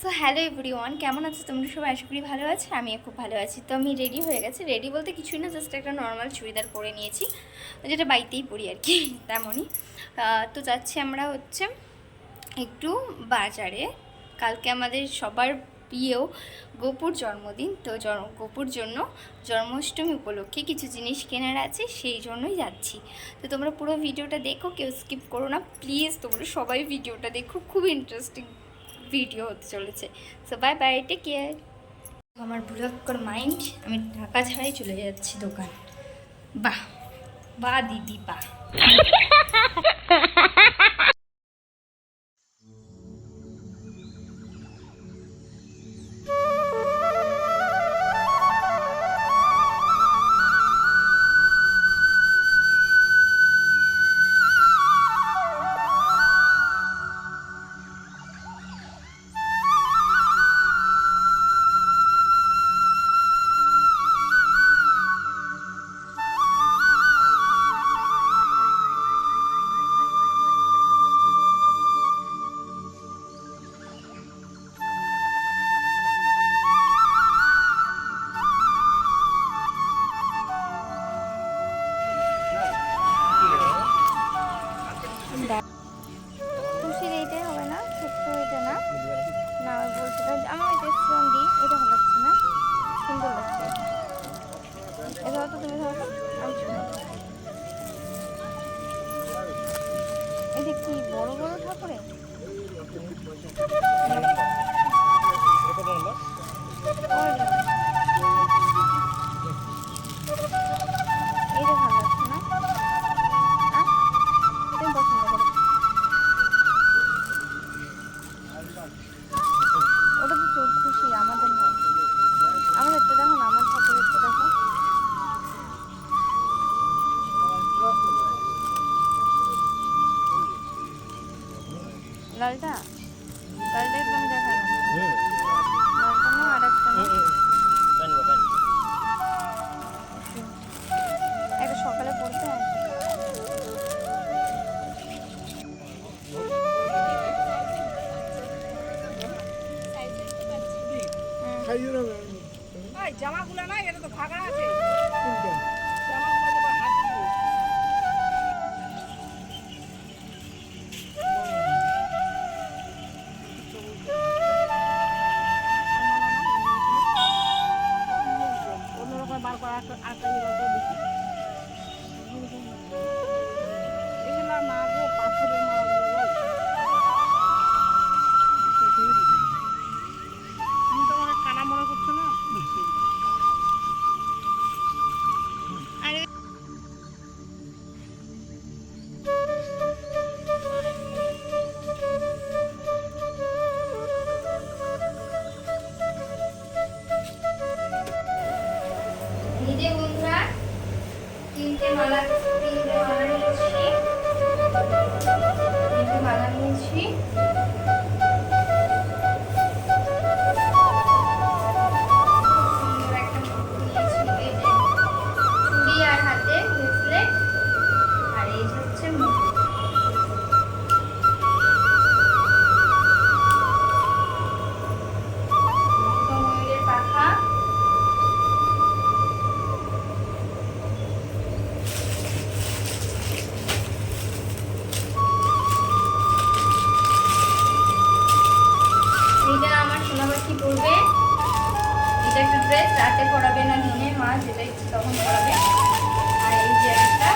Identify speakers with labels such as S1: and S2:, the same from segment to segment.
S1: So hello everyone কেমন আছো তোমরা সবাই? আশা করি ভালো আছো, আমিও খুব ভালো আছি। তো আমি রেডি হয়ে গেছি। রেডি বলতে কিছুই না জাস্ট একটা নর্মাল চুড়িদার পরে নিয়েছি, যেটা বাড়িতেই পরি আর কি, তেমনই। তো যাচ্ছি আমরা হচ্ছে একটু বাজারে। কালকে আমাদের সবার প্রিয় গোপুর জন্মদিন, তো গোপুর জন্য জন্মাষ্টমী উপলক্ষে কিছু জিনিস কেনার আছে, সেই জন্যই যাচ্ছি। তো তোমরা পুরো ভিডিওটা দেখো, কেউ স্কিপ করো না। প্লিজ তোমরা সবাই ভিডিওটা দেখো, খুব ইন্টারেস্টিং ভিডিও হতে চলেছে। So bye bye take care আমার ভুলক্কর মাইন্ড আমি ঢাকা ছাড়াই চলে যাচ্ছি দোকান। বাহ বা দিদি বাহ বলছি না আমার এটা ভালো লাগছে না। সুন্দর লাগছে। এটা তো তুমি ধরো, আমি এটা কি বড় বড় ঠাকুরে? লালটা লালটা একদম দেখা লালটা না আর একটা একটা সকালে পড়তে? হয়
S2: জামাগুলো না এটা তো ভাগা আছে।
S1: তিনটে মালা তিনটে মালা নিয়েছি তিনটে মালা নিয়েছি। আমার সোনা পাখি পরবে এটা একটা ড্রেস রাতে পরাবে না দিনে মা যেটা তখন পরাবে। আর এই যে একটা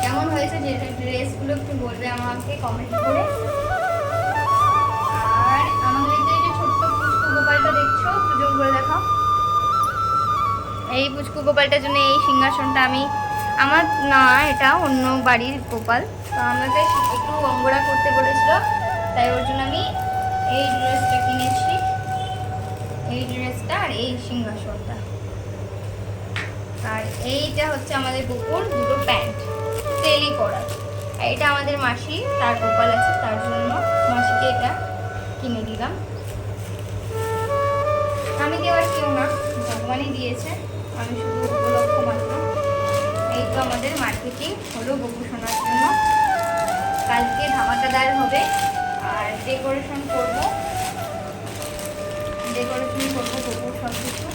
S1: কেমন হয়েছে যে ড্রেসগুলো একটু বলবে আমাকে কমেন্ট করে? আর আমাদের এই যে ছোট্ট পুষ্পু গোপালটা দেখছ পুজো করে দেখাও। এই পুষ্পু গোপালটার জন্য এই সিংহাসনটা আমি আমার না এটা অন্য বাড়ির গোপাল। তো আমাকে একটু অঙ্গরা করতে বলেছিল। তাই ওর জন্য আমি এই ড্রেসটা কিনেছি। এই ড্রেসটা আর এই সিংহাসনটা। আর এইটা হচ্ছে আমাদের বুকুর দুটো প্যান্ট তেলি করা। আর এটা আমাদের মাসি, তার গোপাল আছে, তার জন্য মাসিকে এটা কিনে দিলাম। আমি দেওয়ার কেউ না, ভগবানই দিয়েছে। আমি শুধু উপলক্ষ মাত্র। এই তো আমাদের মার্কেটিং হলো গোপু শোনার জন্য। কালকে ধামাকাদার হবে। আর ডেকোরেশন করব। ডেকোরেশন করব গোপুর সব কিছু